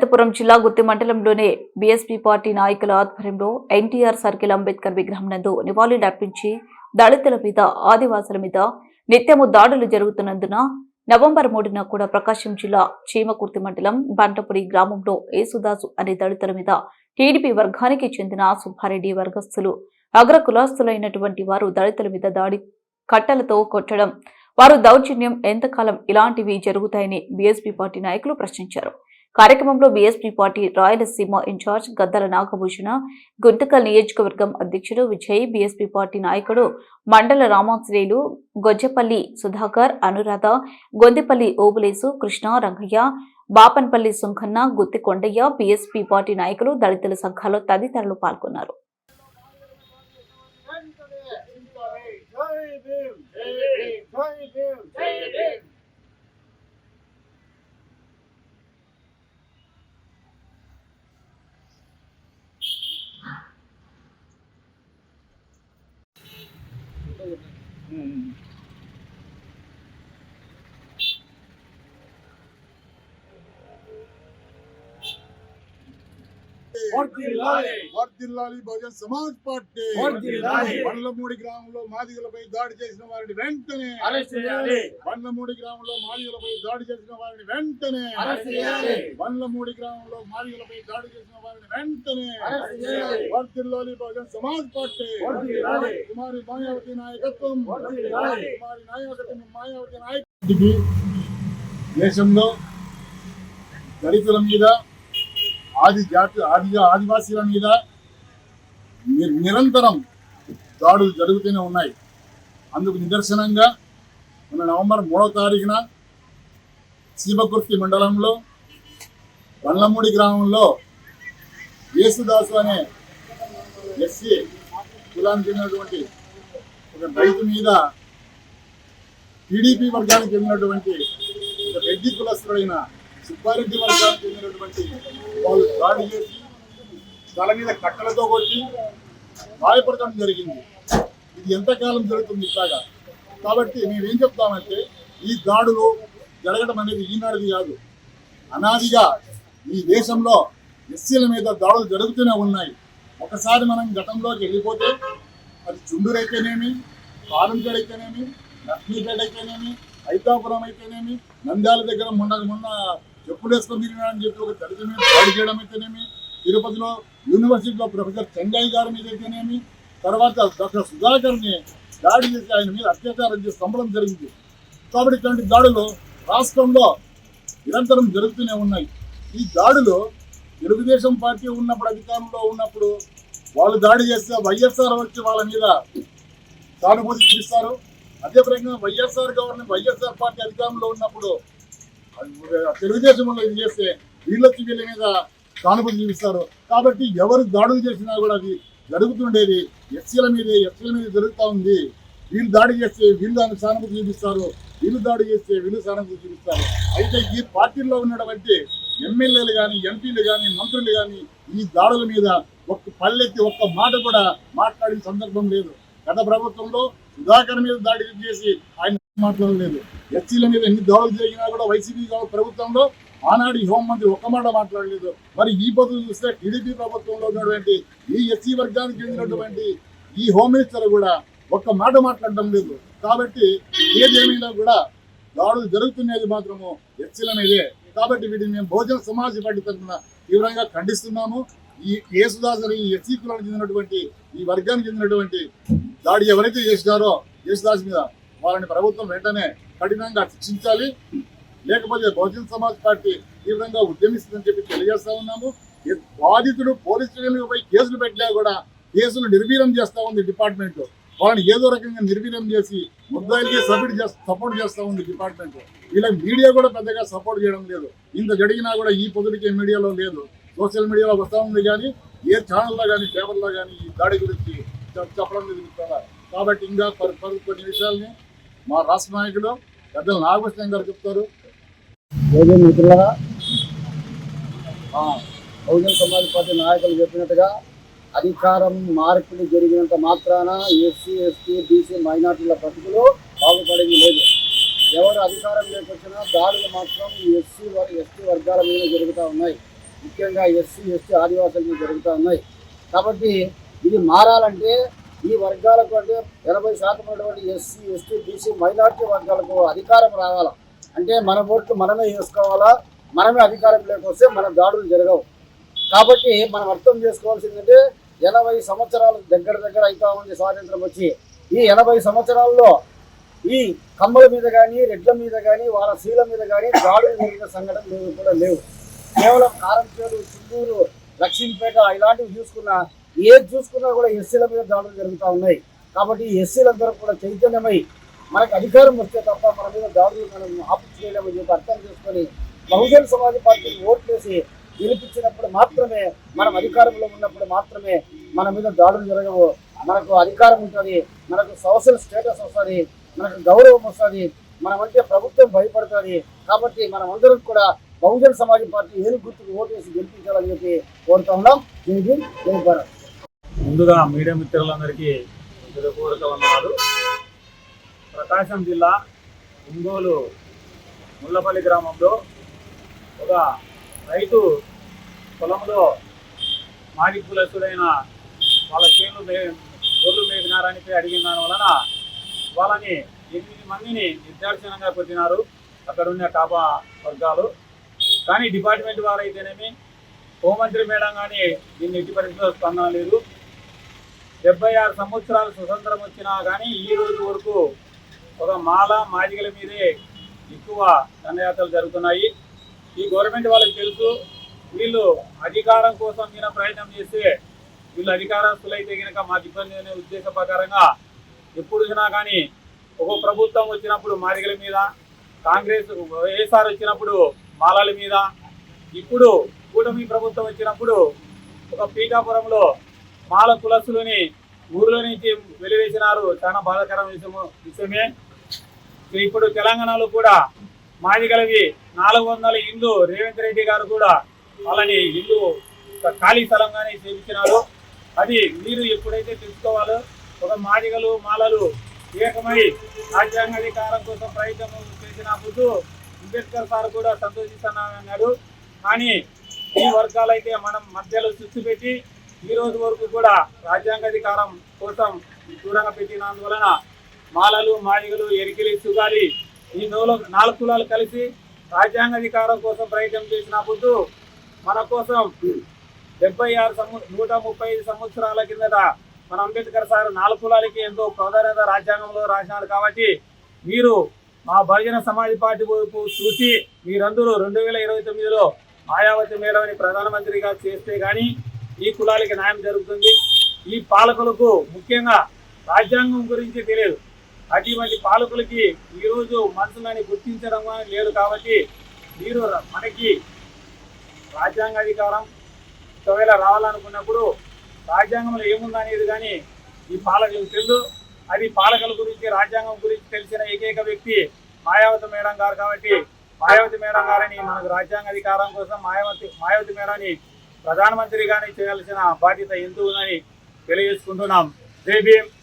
అనంతపురం జిల్లా గుత్తి మండలంలోని BSP party నాయకుల ఆధ్వర్యంలో ఎన్టీఆర్ సర్కిల్ అంబేద్కర్ విగ్రహం నందు నివాళులర్పించి దళితుల మీద ఆదివాసుల మీద నిత్యము దాడులు జరుగుతున్నందున నవంబర్ మూడున కూడా ప్రకాశం జిల్లా చీమకుర్తి మండలం బంటపురి గ్రామంలో యేసుదాసు అనే దళితుల మీద టీడీపీ వర్గానికి చెందిన సుబ్బారెడ్డి వర్గస్థులు అగ్ర కులాస్తులైనటువంటి వారు దళితుల మీద దాడి కట్టలతో కొట్టడం వారు దౌర్జన్యం ఎంతకాలం ఇలాంటివి జరుగుతాయని బీఎస్పీ పార్టీ నాయకులు ప్రశ్నించారు. కార్యక్రమంలో BSP party Rayalaseema in charge Gaddala Nagabhushana Guntakal నియోజకవర్గం అధ్యక్షుడు విజయ్ బీఎస్పీ పార్టీ నాయకుడు మండల రామాశ్రేయులు గొజ్జపల్లి సుధాకర్ అనురాధ గొందిపల్లి ఓబులేసు కృష్ణ రంగయ్య బాపన్పల్లి సుంఖన్న గుత్తి కొండయ్య బీఎస్పీ పార్టీ నాయకులు దళితుల సంఘాలు తదితరులు పాల్గొన్నారు. 嗯 వర్ధిల్లాలి బహుజన్ సమాజ్ పార్టీ. బండ్లమూడి గ్రామంలో మాదిగలపై దాడి చేసిన వారిని వెంటనే అరెస్ట్ చేయాలి బండ్లమూడి గ్రామంలో మాదిగలపై దాడి చేసిన వారిని వెంటనే అరెస్ట్ చేయాలి బండ్లమూడి గ్రామంలో మాదిగలపై దాడి చేసిన వారిని వెంటనే అరెస్ట్ చేయాలి. వర్ధిల్లాలి బహుజన్ సమాజ్ పార్టీ. కుమారి మాయావతి నాయకత్వం. కుమారి నాయకత్వం మాయావతి నాయకత్వం దేశంలో దళితుల మీద ఆది జాతి ఆది ఆదివాసీల మీద ని- నిరంతరం దాడులు జరుగుతూనే ఉన్నాయి. అందుకు నిదర్శనంగా మన నవంబర్ మూడవ తారీఖున సీమకుర్తి మండలంలో బండ్లమూడి గ్రామంలో యేసుదాసు అనే ఎస్సీ కులానికి చెందినటువంటి ఒక రైతు మీద టీడీపీ వర్గానికి చెందినటువంటి ఒక రెడ్డి కులస్తుడైన సుబ్బారెడ్డి వర్గానికి చెందినటువంటి వాళ్ళు దాడి చేసి తల మీద కట్టలతో కొట్టి గాయపడటం జరిగింది. ఇది ఎంతకాలం జరుగుతుంది ఇట్లాగా? కాబట్టి మేమేం చెప్తామంటే ఈ దాడులు జరగడం అనేది ఈనాడిది కాదు. అనాదిగా ఈ దేశంలో ఎస్సీల మీద దాడులు జరుగుతూనే ఉన్నాయి. ఒకసారి మనం గతంలోకి వెళ్ళిపోతే అది చుండూరు అయితేనేమి కారంపేట అయితేనేమి లక్ష్మీపేట అయితేనేమి ఐతాపురం అయితేనేమి నంద్యాల దగ్గర మొన్న మొన్న చెప్పులు వేసుకొని తిరిగినాడని చెప్పి ఒక దళిత మీద దాడి చేయడం అయితేనేమి? తిరుపతిలో యూనివర్సిటీలో ప్రొఫెసర్ చెంగయ్య గారి మీద అయితేనేమి? తర్వాత డాక్టర్ సుధాకర్ని దాడి చేసి ఆయన మీద అత్యాచారం చేసి సంబరం జరిగింది. కాబట్టి ఇట్లాంటి దాడులు రాష్ట్రంలో నిరంతరం జరుగుతూనే ఉన్నాయి. ఈ దాడులు తెలుగుదేశం పార్టీ ఉన్నప్పుడు అధికారంలో ఉన్నప్పుడు వాళ్ళు దాడి చేస్తే వైఎస్ఆర్ వచ్చి వాళ్ళ మీద సానుభూతి చూపిస్తారు. అదే ప్రకారం వైఎస్ఆర్ గవర్నమెంట్ వైఎస్ఆర్ పార్టీ అధికారంలో ఉన్నప్పుడు తెలుగుదేశంలో ఇది చేస్తే వీళ్ళొచ్చి వీళ్ళ మీద కానుకలు చూపిస్తారు. కాబట్టి ఎవరు దాడులు చేసినా కూడా అది జరుగుతుండేది. ఎస్సీల మీదే ఎస్సీల మీద జరుగుతూ ఉంది. వీళ్ళు దాడి చేస్తే వీళ్ళు దానికి సానుభూతి చూపిస్తారు. వీళ్ళు దాడి చేస్తే వీళ్ళు సానుభూతి చూపిస్తారు. అయితే ఈ పార్టీల్లో ఉన్నటువంటి ఎమ్మెల్యేలు కానీ ఎంపీలు కానీ మంత్రులు కానీ ఈ దాడుల మీద ఒక్క పల్లెత్తి ఒక్క మాట కూడా మాట్లాడిన సందర్భం లేదు. గత ప్రభుత్వంలో సుధాకర్ మీద దాడి చేసి ఆయన మాట్లాడలేదు. ఎస్సీల మీద ఎన్ని దాడులు జరిగినా కూడా వైసీపీ ప్రభుత్వంలో ఆనాడు హోంమంత్రి ఒక్క మాట మాట్లాడలేదు. మరి ఈ పొద్దు చూస్తే టీడీపీ ప్రభుత్వంలో ఉన్నటువంటి ఈ ఎస్సీ వర్గానికి చెందినటువంటి ఈ హోమ్ మినిస్టర్ కూడా ఒక్క మాట మాట్లాడడం లేదు. కాబట్టి ఏదేమైనా కూడా దాడులు జరుగుతున్నది మాత్రము ఎస్సీల మీదే. కాబట్టి వీటిని మేము బహుజన సమాజ్ పార్టీ తరఫున తీవ్రంగా ఖండిస్తున్నాము. ఈ యేసుదాస్ అని ఈ ఎస్సీ కులానికి చెందినటువంటి ఈ వర్గానికి చెందినటువంటి దాడి ఎవరైతే చేసినారో యేసుదాస్ మీద వాళ్ళని ప్రభుత్వం వెంటనే కఠినంగా శిక్షించాలి. లేకపోతే బహుజన సమాజ్ పార్టీ తీవ్రంగా ఉద్యమిస్తుందని చెప్పి తెలియజేస్తా ఉన్నాము. బాధితుడు పోలీస్ స్టేషన్లపై కేసులు పెట్టినా కూడా కేసులు నిర్వీర్యం చేస్తూ ఉంది డిపార్ట్మెంట్. వాళ్ళని ఏదో రకంగా నిర్వీర్యం చేసి ముద్దాయిలకి సపోర్ట్ చేస్తా సపోర్ట్ చేస్తూ ఉంది డిపార్ట్మెంట్. వీళ్ళకి మీడియా కూడా పెద్దగా సపోర్ట్ చేయడం లేదు. ఇంత జరిగినా కూడా ఈ పొద్దుడికి మీడియాలో లేదు. సోషల్ మీడియాలో వస్తూ ఉంది కానీ ఏ ఛానల్లో కానీ పేపర్లో కానీ ఈ దాడి గురించి చెప్పడం లేదు కాబట్టి ఇంకా కొన్ని విషయాల్ని మా రాష్ట్ర నాయకులు పెద్దలు నాగభూషణ గారు చెప్తారు. మిత్రులరా? బహుజన సమాజ్ పార్టీ నాయకులు చెప్పినట్టుగా అధికారం మార్పిడి జరిగినంత మాత్రాన ఎస్సీ ఎస్టీ బీసీ మైనార్టీల బతుకులు బాగుపడింది లేదు. ఎవరు అధికారం లేకొచ్చినా దాడులు మాత్రం ఎస్సీ ఎస్టీ వర్గాల మీద జరుగుతూ ఉన్నాయి. ముఖ్యంగా ఎస్సీ ఎస్టీ ఆదివాసుల మీద జరుగుతూ ఉన్నాయి. కాబట్టి ఇది మారాలంటే ఈ వర్గాలకు అంటే ఎనభై శాతం ఉన్నటువంటి ఎస్సీ ఎస్టీ బీసీ మైనార్టీ వర్గాలకు అధికారం రావాలా? అంటే మన ఓట్లు మనమే వేసుకోవాలా? మనమే అధికారం లేకపోతే మన దాడులు జరగవు. కాబట్టి మనం అర్థం చేసుకోవాల్సిందంటే ఎనభై సంవత్సరాలు దగ్గర దగ్గర అవుతా ఉంది స్వాతంత్రం వచ్చి. ఈ ఎనభై సంవత్సరాల్లో ఈ కమ్మల మీద కానీ రెడ్ల మీద కానీ వాళ్ళ శీల మీద కానీ దాడులు జరిగిన సంఘటన కూడా లేవు. కేవలం కారంచేరు చిందూరు లక్ష్మీపేట ఇలాంటివి చూసుకున్నా ఏది చూసుకున్నా కూడా ఎస్సీల మీద దాడులు జరుగుతూ ఉన్నాయి. కాబట్టి ఎస్సీలందరూ కూడా చైతన్యమై మనకు అధికారం వస్తే తప్ప మన మీద దాడులు మనం ఆపు చేయలేమని చెప్పి అర్థం చేసుకొని బహుజన సమాజ్ పార్టీకి ఓట్లేసి గెలిపించినప్పుడు మాత్రమే మనం అధికారంలో ఉన్నప్పుడు మాత్రమే మన మీద దాడులు జరగవు. మనకు అధికారం ఉంటుంది మనకు సోషల్ స్టేటస్ వస్తుంది మనకు గౌరవం వస్తుంది మనమంటే ప్రభుత్వం భయపడుతుంది. కాబట్టి మనం అందరం కూడా బహుజన సమాజ్ పార్టీ ఏను గుర్తుకు ఓటేసి గెలిపించాలని చెప్పి కోరుతా ఉన్నాం. జై భీమ్ జై భారత్. ముందుగా మీడియా మిత్రులందరికీ హృదయపూర్వక వందనాలు ప్రకాశం జిల్లా ఒంగోలు ముల్లపల్లి గ్రామంలో ఒక రైతు పొలంలో మాడి కులస్తుడైన వాళ్ళ చేను మే గొర్రెలు మేపినారని అడిగిన దాని వలన వాళ్ళని ఎనిమిది మందిని నిర్దాక్షిణంగా పెట్టినారు అక్కడ ఉన్న కాపా వర్గాలు. కానీ డిపార్ట్మెంట్ వారు అయితేనేమి హోంమంత్రి మేడం కానీ దీన్ని ఎట్టి పరిస్థితిలో స్పందన లేదు. డెబ్బై ఆరు సంవత్సరాలు స్వతంత్రం వచ్చినా కానీ ఈ రోజు వరకు ఒక మాల మాదిగల మీదే ఎక్కువ దండయాత్రలు జరుగుతున్నాయి. ఈ గవర్నమెంట్ వాళ్ళకి తెలుసు వీళ్ళు అధికారం కోసం మీద ప్రయత్నం చేస్తే వీళ్ళు అధికారస్తులైతే కనుక మాకు ఇబ్బంది అనే ఉద్దేశ ప్రకారంగా ఎప్పుడు వచ్చినా కానీ ఒక ప్రభుత్వం వచ్చినప్పుడు మాదిగల మీద కాంగ్రెస్ వైఎస్ఆర్ వచ్చినప్పుడు మాలల మీద ఇప్పుడు కూటమి ప్రభుత్వం వచ్చినప్పుడు ఒక పీఠాపురంలో మాల కులస్తులని ఊర్లో నుంచి వెలివేసినారు. చాలా బాధాకరం విషయము. విషయమే ఇప్పుడు తెలంగాణలో కూడా మాదిగలవి నాలుగు వందల ఇల్లు రేవంత్ రెడ్డి గారు కూడా వాళ్ళని ఇల్లు ఖాళీ స్థలంగానే చేపించినారు అది మీరు ఎప్పుడైతే తెలుసుకోవాలో ఒక మాదిగలు మాలలు ఏకమై రాజ్యాంగాధికారం కోసం ప్రయత్నం చేసినప్పుడు అంబేద్కర్ సార్ కూడా సంతోషిస్తున్నానన్నాడు కానీ ఈ వర్గాలైతే మనం మధ్యలో చిచ్చు పెట్టి ఈ రోజు వరకు కూడా రాజ్యాంగాధికారం కోసం దూరంగా పెట్టినందువలన మాలలు మాదిగలు ఎరికిలి సుగాలి ఈ నోలు నాలుగు కులాలు కలిసి రాజ్యాంగాధికారం కోసం ప్రయత్నం చేసినప్పుడు మన కోసం డెబ్బై ఆరు సంవ నూట ముప్పై ఐదు సంవత్సరాల కిందట మన అంబేద్కర్ సార్ నాలుగు కులాలకి ఎంతో ప్రాధాన్యత రాజ్యాంగంలో రాసినారు కాబట్టి మీరు మా బహుజన సమాజ్ పార్టీ వైపు చూసి మీరందరూ రెండు వేల ఇరవై తొమ్మిదిలో మాయావతి మేడంని ప్రధానమంత్రిగా చేస్తే కానీ ఈ కులాలకి న్యాయం జరుగుతుంది. ఈ పాలకులకు ముఖ్యంగా రాజ్యాంగం గురించి తెలియదు. అటువంటి పాలకులకి ఈరోజు మనుషులని గుర్తించడం కానీ లేదు కాబట్టి మీరు మనకి రాజ్యాంగ అధికారం ఒకవేళ రావాలనుకున్నప్పుడు రాజ్యాంగంలో ఏముందనేది కానీ ఈ పాలకులకు తెలుసు. అది పాలకుల గురించి రాజ్యాంగం గురించి తెలిసిన ఏకైక వ్యక్తి మాయావతి మేడం గారు కాబట్టి మాయావతి మేడం గారిని మనకు రాజ్యాంగ అధికారం కోసం మాయావతి మాయావతి మేడాన్ని ప్రధానమంత్రిగానే చేయాల్సిన బాధ్యత ఎంతో ఉందని తెలియజేసుకుంటున్నాం. జై భీమ్.